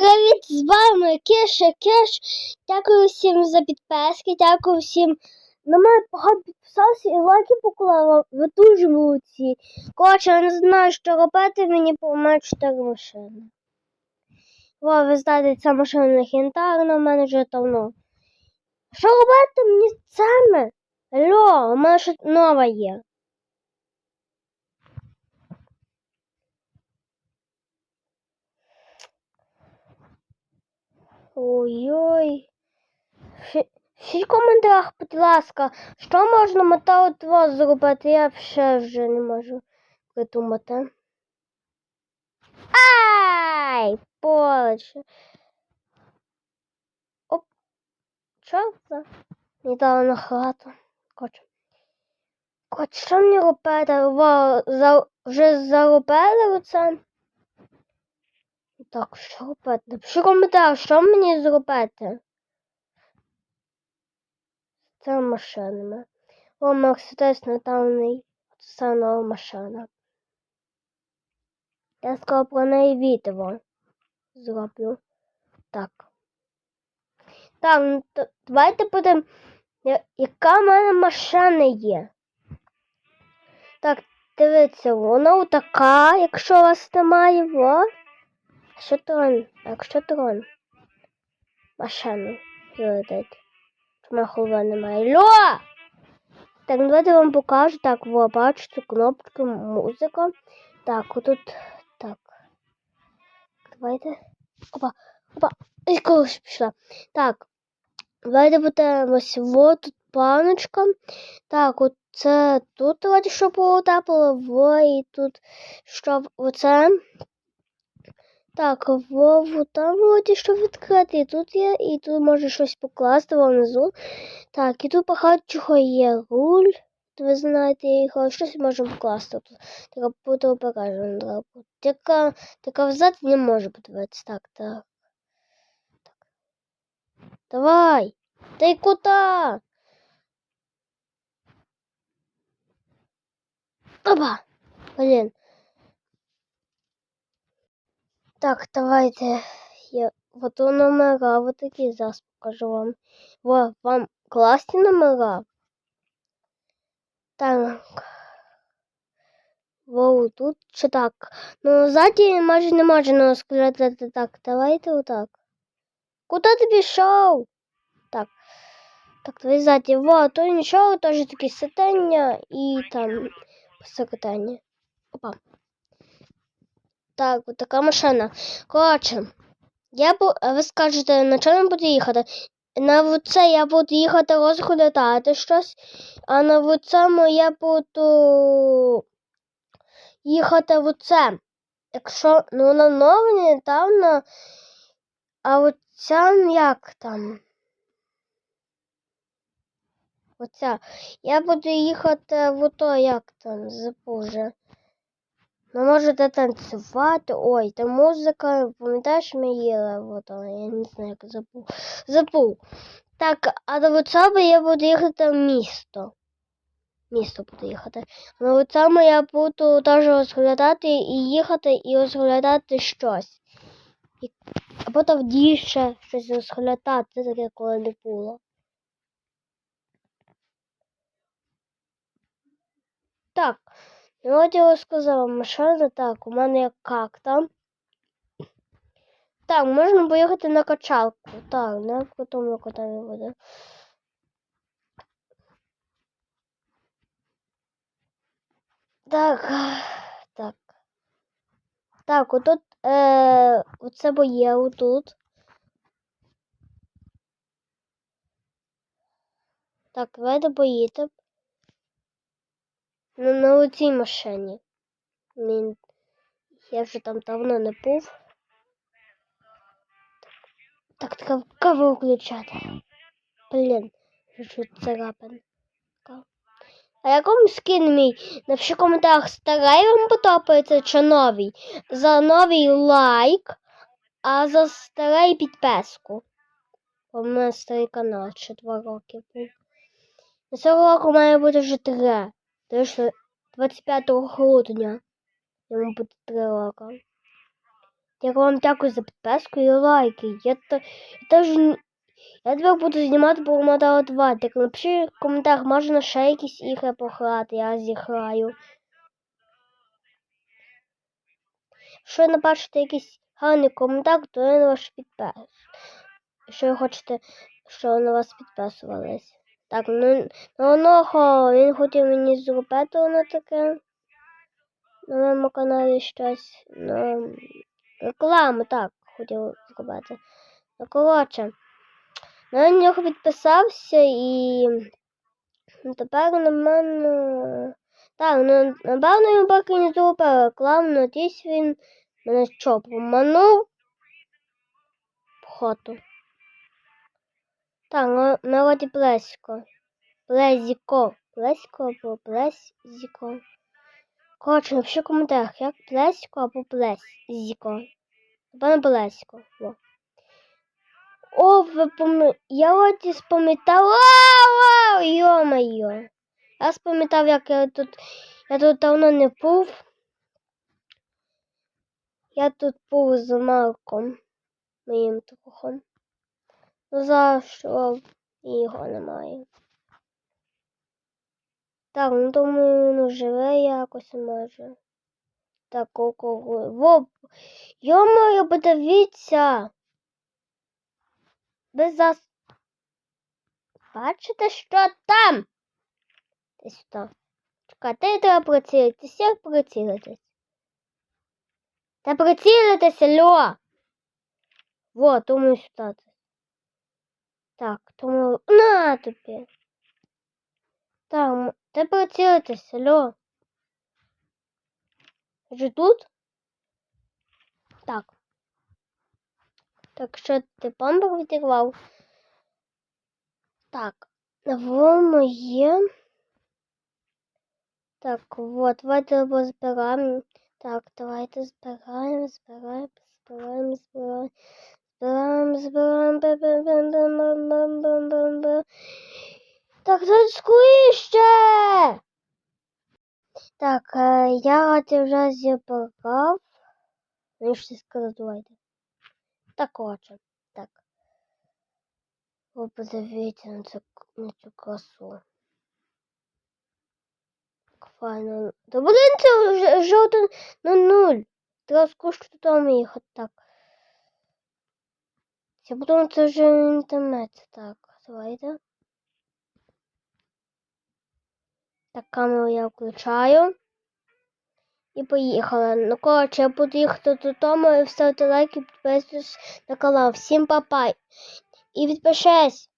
Привіт, з вами Кеша Кеш. Дякую всім за підписки, дякую всім. На мене багато підписався і лайки поклала. Ви дуже молодці. Коротше, я не знаю, що робити, мені помають 4 машини. О, ви знаєте, ця машина легендарна, в мене вже давно. Що робити мені з цими? Алло, у мене ще нова є. Ой-ой. Пишіть в коментарях, будь ласка, що можна металотво зробити? Я ще вже не можу придумати. Ай! Полече. Оп. Це? Не дала на хату. Коротше. Коротше, що мені робити? Вже заробили оце? Так, що робити? Напиши коментар, що мені зробити? Це машинами. О, Мерседес недавний. Це нова машина. Я скоро про неї відео зроблю. Так. Так, ну, то давайте будемо. Яка в мене машина є? Так, дивіться, вона така, якщо у вас немає, во. Що трон? Так, що трон? Машину летить. Чому голова немає? Льо! Так, ну давайте вам покажу. Так, во, бачите, кнопки, музика. Так, отут. Так. Давайте. Опа, опа. І колись пішла. Так. Давайте буде ось во тут паночка. Так, оце тут давайте, щоб потапало, во і тут щоб оце. Так, Вову там вроді що відкрити, і тут є, і тут може щось покласти внизу. Так, і тут багато чого є. Руль, ви знаєте, його щось можемо покласти тут. Така буде бути. Така, така взад не може подивитися. Так, так. так. Давай! Ти куди? Опа! Блін. Так, давайте. Я вот номера, вот такі зараз покажу вам. Во, вам класні номера. Так. Во, тут чи так. Ну, ззаді майже не можна сказати так. Давайте отак. Куди ти пішов? Так. Так, давай ззаді. Во, то нічого, теж такі сидення і там посередині. Опа. Так, от така машина. Коротше, я бу... ви скажете, на чому буду їхати? На це я буду їхати розглядати щось, а на цьому я буду їхати в це. Якщо ну вона нова, недавно, а оця як там? Оця. Я буду їхати в ото, як там, забуже. Ну, можете танцювати. Ой, та музика, пам'ятаєш, ми їли, вот она, я не знаю, як забув. Забув. Так, а до цього я буду їхати в місто. Місто буду їхати. На цьому я буду теж розглядати і їхати і розглядати щось. І, а потім дійше щось розглядати, таке коли не було. Так. Ну, от я сказала, машина так, у мене як как-то. Так, можна поїхати на качалку. Так, на потім куди не буде. Так, так. Так, отут е, оце бо є отут. Так, давайте поїдемо. Ну, на оцій машині. Він... Я вже там давно не був. Так, так каву включати. Блін, що царапин. А якому скін мій? Напиши в коментарях, старий вам подобається чи новий. За новий лайк, а за старий підписку. Бо в мене старий канал ще два роки був. На цього року має бути вже три. Тому що 25 грудня йому буде три роки. Я вам дякую за підписку і лайки. Я, та, я теж я тепер буду знімати по Модал 2. Так напиши в коментарях, можна ще якісь ігри пограти, я зіграю. Якщо напишете якийсь гарний коментар, то я на вас підпис. Якщо ви хочете, щоб на вас підписувались. Так, ну на одного він хотів мені зробити воно таке. На моєму каналі щось. Ну, рекламу, так, хотів зробити. Ну, коротше, на нього підписався і ну, тепер на мене. Так, ну, напевно, він поки не зробив рекламу, надіюсь він мене що, поманув вхоту. Так, ну, народі близько. Близько. Близько або близько. Коротше, напиши в коментарях, як близько або близько. Напевно, близько. Во. О, ви пам'ятали. Я от спам'ятала. Йо-моє. Я спам'ятав, як я тут. Я тут давно не був. Я тут був з Марком. Моїм другом. Зараз що його немає. Так, ну думаю, він живе якось може. Так, кого. Во. Йо-моє, подивіться. Ви зас... Бачите, що там? Десь там. Чекайте, треба прицілитися. Як прицілитись? Та прицілитися, льо! Во, думаю, сюди. Так, тому... На тобі. Так, м- та прицілитися, льо. Вже тут? Так. Так що ти бомбу відірвав? Так, во моє. Так, вот, давайте позбираємо. Так, давайте збираємо, збираємо, збираємо, збираємо. Так, тут скоріше! Так, е, я от вже зібрав. Ну, що сказати, давайте. Так, отже, так. Ви подивіться на цю, на цю красу. Файно. Та блин, це вже жовто на нуль. Треба скучно додому їхати так. Я потім це вже інтернет. Так, давайте. Так, камеру я включаю. І поїхали. Ну, коротше, я буду їхати додому і ставити лайк і підписуйтесь на канал. Всім папай. І підпишись.